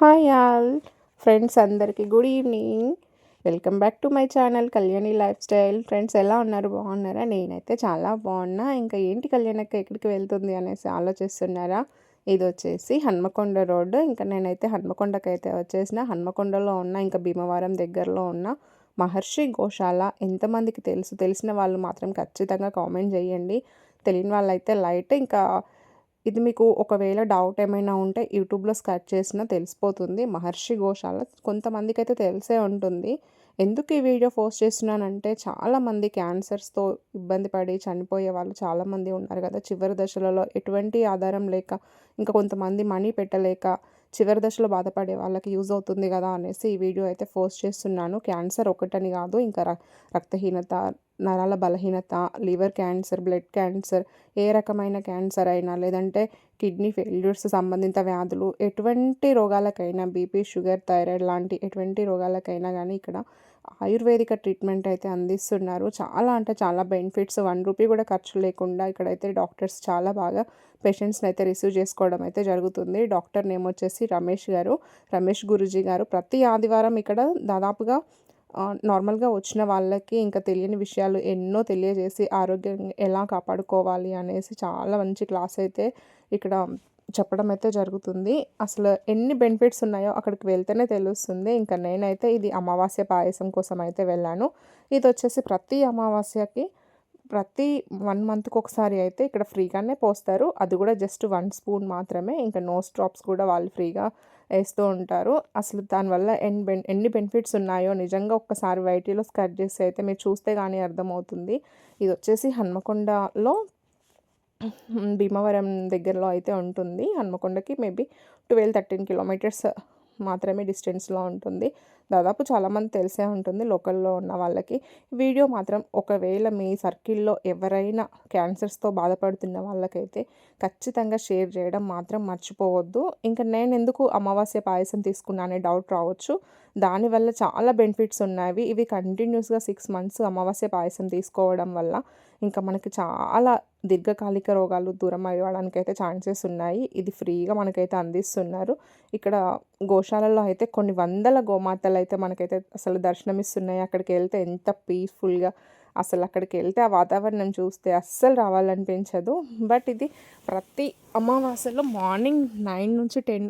Hi all. Friends అందరికీ good evening welcome back to my channel Kalyani life style friends ఎలా ఉన్నారు? బాగున్నారా? నేనైతే చాలా బాగున్నా. ఇంకా ఏంటి కళ్యాణక్క ఎక్కడికి వెళ్తుంది అనేసి ఆలోచిస్తున్నారా? ఇది వచ్చేసి హన్మకొండ రోడ్డు ఇంకా నేనైతే హన్మకొండకి అయితే వచ్చేసిన. హన్మకొండలో ఉన్న ఇంకా భీమవరం దగ్గరలో ఉన్న మహర్షి గోశాల ఎంతమందికి తెలుసు? తెలిసిన వాళ్ళు మాత్రం ఖచ్చితంగా కామెంట్ చేయండి. తెలియని వాళ్ళైతే లైట్ ఇంకా ఇది మీకు ఒకవేళ డౌట్ ఏమైనా ఉంటే యూట్యూబ్లో స్కట్ చేసినా తెలిసిపోతుంది. మహర్షి గోశాల కొంతమందికి అయితే తెలిసే ఉంటుంది. ఎందుకు ఈ వీడియో పోస్ట్ చేస్తున్నానంటే చాలామంది క్యాన్సర్స్తో ఇబ్బంది పడి చనిపోయే వాళ్ళు చాలామంది ఉన్నారు కదా. చివరి దశలలో ఎటువంటి ఆధారం లేక ఇంకా కొంతమంది మనీ పెట్టలేక చివరి దశలో బాధపడే వాళ్ళకి యూజ్ అవుతుంది కదా అనేసి ఈ వీడియో అయితే పోస్ట్ చేస్తున్నాను. క్యాన్సర్ ఒకటని కాదు ఇంకా రక్తహీనత నరాల బలహీనత లివర్ క్యాన్సర్ బ్లడ్ క్యాన్సర్ ఏ రకమైన క్యాన్సర్ అయినా లేదంటే కిడ్నీ ఫెయిల్యూర్స్ సంబంధిత వ్యాధులు ఎటువంటి రోగాలకైనా బీపీ షుగర్ థైరాయిడ్ లాంటి ఎటువంటి రోగాలకైనా కానీ ఇక్కడ ఆయుర్వేదిక ట్రీట్మెంట్ అయితే అందిస్తున్నారు. చాలా అంటే చాలా బెనిఫిట్స్. వన్ రూపీ కూడా ఖర్చు లేకుండా ఇక్కడైతే డాక్టర్స్ చాలా బాగా పేషెంట్స్ని అయితే రిసీవ్ చేసుకోవడం అయితే జరుగుతుంది. డాక్టర్ నేమ్ వచ్చేసి రమేష్ గారు. రమేష్ గురుజీ గారు. ప్రతి ఆదివారం ఇక్కడ దాదాపుగా నార్మల్గా వచ్చిన వాళ్ళకి ఇంకా తెలియని విషయాలు ఎన్నో తెలియజేసి ఆరోగ్యం ఎలా కాపాడుకోవాలి అనేసి చాలా మంచి క్లాస్ అయితే ఇక్కడ చెప్పడం అయితే జరుగుతుంది. అసలు ఎన్ని బెనిఫిట్స్ ఉన్నాయో అక్కడికి వెళ్తేనే తెలుస్తుంది. ఇంకా నేనైతే ఇది అమావాస్య పాయసం కోసం అయితే వెళ్ళాను. ఇది వచ్చేసి ప్రతి అమావాస్యకి ప్రతి వన్ మంత్కి ఒకసారి అయితే ఇక్కడ ఫ్రీగానే పోస్తారు. అది కూడా జస్ట్ వన్ స్పూన్ మాత్రమే. ఇంకా నోస్ డ్రాప్స్ కూడా వాళ్ళు ఫ్రీగా వేస్తూ ఉంటారు. అసలు దానివల్ల ఎన్ని బెన్ ఎన్ని బెనిఫిట్స్ ఉన్నాయో నిజంగా ఒక్కసారి వైటీలో స్కట్ చేసి అయితే మీరు చూస్తే కానీ అర్థమవుతుంది. ఇది వచ్చేసి హన్మకొండలో భీమవరం దగ్గరలో అయితే ఉంటుంది. హన్మకొండకి మేబీ ట్వెల్వ్ థర్టీన్ కిలోమీటర్స్ మాత్రమే డిస్టెన్స్లో ఉంటుంది. దాదాపు చాలామంది తెలిసే ఉంటుంది లోకల్లో ఉన్న వాళ్ళకి. వీడియో మాత్రం ఒకవేళ మీ సర్కిల్లో ఎవరైనా క్యాన్సర్స్తో బాధపడుతున్న వాళ్ళకైతే ఖచ్చితంగా షేర్ చేయడం మాత్రం మర్చిపోవద్దు. ఇంకా నేను ఎందుకు అమావాస్య పాయసం తీసుకున్నానే డౌట్ రావచ్చు. దానివల్ల చాలా బెనిఫిట్స్ ఉన్నాయి. ఇవి కంటిన్యూస్గా సిక్స్ మంత్స్ అమావాస్య పాయసం తీసుకోవడం వల్ల ఇంకా మనకి చాలా దీర్ఘకాలిక రోగాలు దూరం అవ్వడానికి అయితే ఛాన్సెస్ ఉన్నాయి. ఇది ఫ్రీగా మనకైతే అందిస్తున్నారు. ఇక్కడ గోశాలలో అయితే కొన్ని వందల గోమాతలు అయితే మనకైతే అసలు దర్శనమిస్తున్నాయి. అక్కడికి వెళ్తే ఎంత పీస్ఫుల్గా అసలు అక్కడికి వెళ్తే ఆ వాతావరణం చూస్తే అస్సలు రావాలనిపించదు. బట్ ఇది ప్రతి అమావాస్యలో మార్నింగ్ నైన్ నుంచి టెన్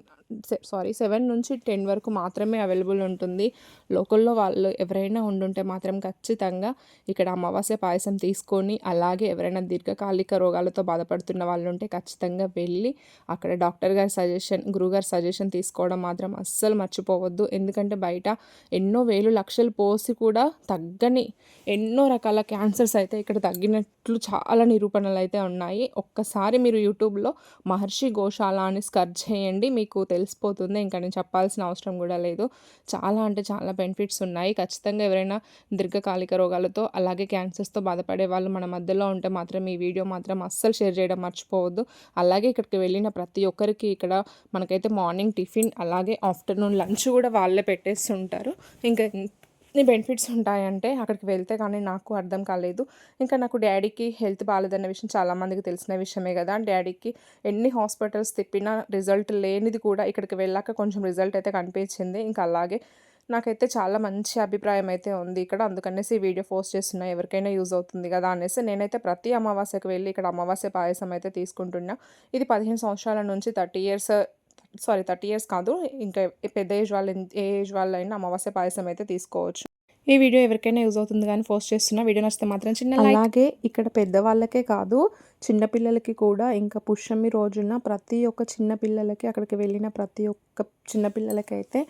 సారీ సెవెన్ నుంచి టెన్ వరకు మాత్రమే అవైలబుల్ ఉంటుంది. లోకల్లో వాళ్ళు ఎవరైనా ఉండుంటే మాత్రం ఖచ్చితంగా ఇక్కడ అమావాస్య పాయసం తీసుకొని అలాగే ఎవరైనా దీర్ఘకాలిక రోగాలతో బాధపడుతున్న వాళ్ళు ఉంటే ఖచ్చితంగా వెళ్ళి అక్కడ డాక్టర్ గారి సజెషన్ గురుగారి సజెషన్ తీసుకోవడం మాత్రం అస్సలు మర్చిపోవద్దు. ఎందుకంటే బయట ఎన్నో వేలు లక్షలు పోసి కూడా తగ్గని ఎన్నో రకాల క్యాన్సర్స్ అయితే ఇక్కడ తగ్గినట్లు చాలా నిరూపణలు అయితే ఉన్నాయి. ఒక్కసారి మీరు యూట్యూబ్లో మహర్షి గోశాల అని స్కర్చ్ చేయండి మీకు తెలిసిపోతుంది. ఇంకా నేను చెప్పాల్సిన అవసరం కూడా లేదు. చాలా అంటే చాలా బెనిఫిట్స్ ఉన్నాయి. ఖచ్చితంగా ఎవరైనా దీర్ఘకాలిక రోగాలతో అలాగే క్యాన్సర్స్తో బాధపడే వాళ్ళు మన మధ్యలో ఉంటే మాత్రం ఈ వీడియో మాత్రం అస్సలు షేర్ చేయడం మర్చిపోవద్దు. అలాగే ఇక్కడికి వెళ్ళిన ప్రతి ఒక్కరికి ఇక్కడ మనకైతే మార్నింగ్ టిఫిన్ అలాగే ఆఫ్టర్నూన్ లంచ్ కూడా వాళ్ళే పెట్టేస్తుంటారు. ఇంకా ఎన్ని బెనిఫిట్స్ ఉంటాయంటే అక్కడికి వెళ్తే కానీ నాకు అర్థం కాలేదు. ఇంకా నాకు డాడీకి హెల్త్ బాగాలేదన్న విషయం చాలామందికి తెలిసిన విషయమే కదా. డాడీకి ఎన్ని హాస్పిటల్స్ తిప్పినా రిజల్ట్ లేనిది కూడా ఇక్కడికి వెళ్ళాక కొంచెం రిజల్ట్ అయితే కనిపించింది. ఇంకా అలాగే నాకైతే చాలా మంచి అభిప్రాయం అయితే ఉంది ఇక్కడ. అందుకనేసి ఈ వీడియో పోస్ట్ చేస్తున్నా ఎవరికైనా యూజ్ అవుతుంది కదా అనేసి నేనైతే ప్రతి అమావాస్యకు వెళ్ళి ఇక్కడ అమావాస్య పాయసం అయితే తీసుకుంటున్నా. ఇది పదిహేను సంవత్సరాల నుంచి thirty years sorry thirty years కాదు. ఇంకా పెద్ద ఏజ్ వాళ్ళు ఏ ఏజ్ వాళ్ళైనా అమావాస్య పాయసం అయితే తీసుకోవచ్చు. ఈ వీడియో ఎవరికైనా యూజ్ అవుతుంది కానీ పోస్ట్ చేస్తున్నా వీడియో నచ్చితే మాత్రం చిన్న అలాగే ఇక్కడ పెద్దవాళ్ళకే కాదు చిన్నపిల్లలకి కూడా ఇంకా పుష్యమి రోజున ప్రతి ఒక్క చిన్న పిల్లలకి అక్కడికి వెళ్ళిన ప్రతి ఒక్క చిన్నపిల్లలకి అయితే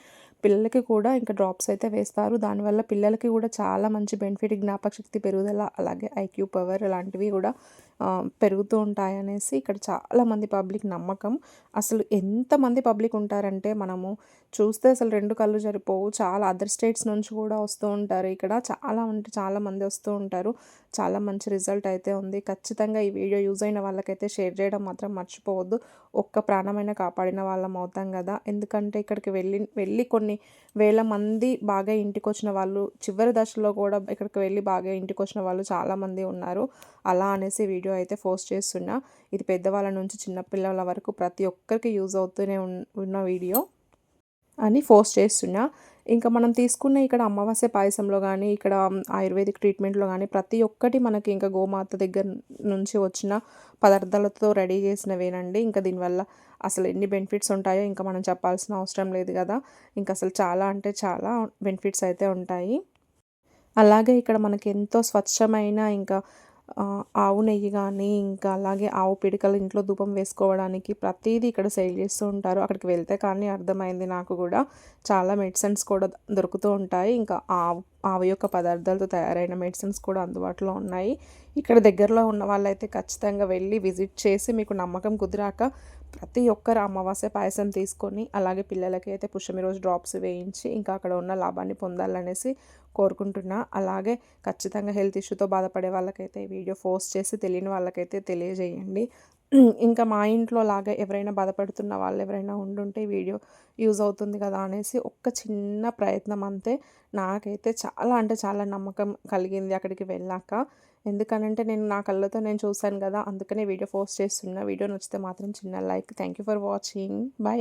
పిల్లలకి కూడా ఇంకా డ్రాప్స్ అయితే వేస్తారు. దానివల్ల పిల్లలకి కూడా చాలా మంచి బెనిఫిట్ జ్ఞాపక శక్తి పెరుగుదల అలాగే ఐక్యూ పవర్ లాంటివి కూడా పెరుగుతూ ఉంటాయనేసి ఇక్కడ చాలామంది పబ్లిక్ నమ్మకం. అసలు ఎంతమంది పబ్లిక్ ఉంటారంటే మనము చూస్తే అసలు రెండు కళ్ళు సరిపోవు చాలా అదర్ స్టేట్స్ నుంచి కూడా వస్తూ ఉంటారు ఇక్కడ. చాలా అంటే చాలామంది వస్తూ ఉంటారు. చాలా మంచి రిజల్ట్ అయితే ఉంది. ఖచ్చితంగా ఈ వీడియో యూజ్ అయిన వాళ్ళకైతే షేర్ చేయడం మాత్రం మర్చిపోవద్దు. ఒక్క ప్రాణమైన కాపాడిన వాళ్ళం అవుతాం కదా. ఎందుకంటే ఇక్కడికి వెళ్ళి వెళ్ళి కొన్ని వేల మంది బాగా ఇంటికి వచ్చిన వాళ్ళు చివరి దశలో కూడా ఇక్కడికి వెళ్ళి బాగా ఇంటికి వచ్చిన వాళ్ళు చాలామంది ఉన్నారు. అలా అనేసి వీడియో అయితే పోస్ట్ చేస్తున్నా. ఇది పెద్దవాళ్ళ నుంచి చిన్నపిల్లల వరకు ప్రతి ఒక్కరికి యూజ్ అవుతూనే ఉన్న వీడియో అని పోస్ట్ చేస్తున్నా. ఇంకా మనం తీసుకున్న ఇక్కడ అమావాస్య పాయసంలో కానీ ఇక్కడ ఆయుర్వేదిక్ ట్రీట్మెంట్లో కానీ ప్రతి ఒక్కటి మనకి ఇంకా గోమాత దగ్గర నుంచి వచ్చిన పదార్థాలతో రెడీ చేసినవేనండి. ఇంకా దీనివల్ల అసలు ఎన్ని బెనిఫిట్స్ ఉంటాయో ఇంకా మనం చెప్పాల్సిన అవసరం లేదు కదా. ఇంకా అసలు చాలా అంటే చాలా బెనిఫిట్స్ అయితే ఉంటాయి. అలాగే ఇక్కడ మనకి ఎంతో స్వచ్ఛమైన ఇంకా ఆవు నెయ్యి కానీ ఇంకా అలాగే ఆవు పిడికలు ఇంట్లో ధూపం వేసుకోవడానికి ప్రతిదీ ఇక్కడ సేల్ చేస్తూ ఉంటారు. అక్కడికి వెళ్తే కానీ అర్థమైంది నాకు కూడా. చాలా మెడిసిన్స్ కూడా దొరుకుతూ ఉంటాయి. ఇంకా ఆవు ఆవు యొక్క పదార్థాలతో తయారైన మెడిసిన్స్ కూడా అందుబాటులో ఉన్నాయి. ఇక్కడ దగ్గరలో ఉన్న వాళ్ళైతే ఖచ్చితంగా వెళ్ళి విజిట్ చేసి మీకు నమ్మకం కుదిరాక ప్రతి ఒక్కరు అమావాస్య పాయసం తీసుకొని అలాగే పిల్లలకి అయితే పుష్యమి రోజు డ్రాప్స్ వేయించి ఇంకా అక్కడ ఉన్న లాభాన్ని పొందాలనేసి కోరుకుంటున్నా. అలాగే ఖచ్చితంగా హెల్త్ ఇష్యూతో బాధపడే వాళ్ళకైతే ఈ వీడియో పోస్ట్ చేసి తెలియని వాళ్ళకైతే తెలియజేయండి. ఇంకా మా ఇంట్లో లాగా ఎవరైనా బాధపడుతున్న వాళ్ళు ఎవరైనా ఉండుంటే వీడియో యూజ్ అవుతుంది కదా అనేసి ఒక్క చిన్న ప్రయత్నం అంతే. నాకైతే చాలా అంటే చాలా నమ్మకం కలిగింది అక్కడికి వెళ్ళాక. ఎందుకనంటే నేను నా కళ్ళతో నేను చూశాను కదా అందుకనే వీడియో పోస్ట్ చేస్తున్నా. వీడియో నచ్చితే మాత్రం చిన్న like. Thank you for watching. Bye.